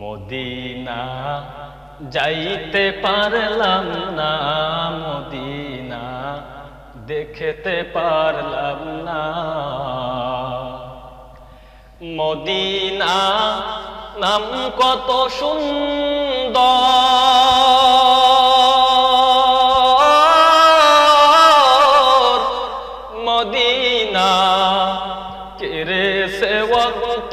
Medina, যাইতে পারলাম না মদিনা, দেখতে পারলাম না। মদিনা নাম কত সুন্দর। মদিনা কেরে সেবন্ত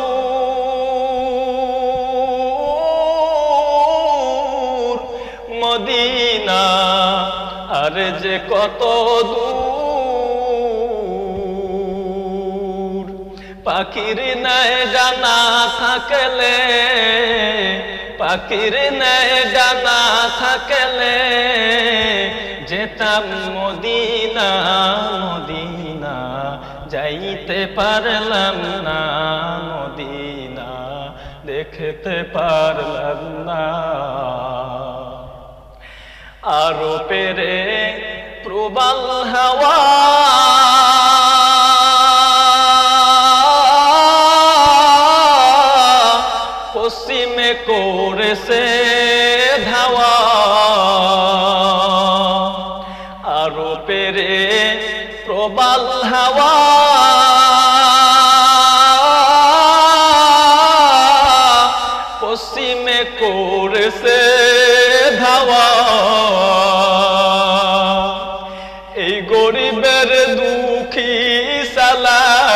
মদিনা, আর যে কত দূর। পাখির নাই জানা থাকলে, পাখির নাই জানা থাকলে, যেতাম মদিনা মদিনা, যাইতে পারলাম না মদিনা, দেখতে পারলাম না। আরও পেরে প্রবাল হাওয়া। পশ্চিমে করেছে ধাওয়া। আরও পেরে প্রবাল হাওয়া।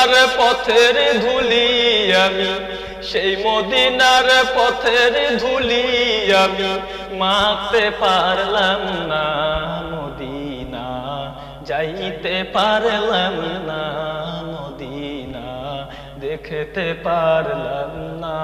মদিনার পথের ধুলি আমি, সেই মদিনার পথের ধুলি আমি মাতে পারলাম না মদিনা, যাইতে পারলাম না মদিনা, দেখতে পারলাম না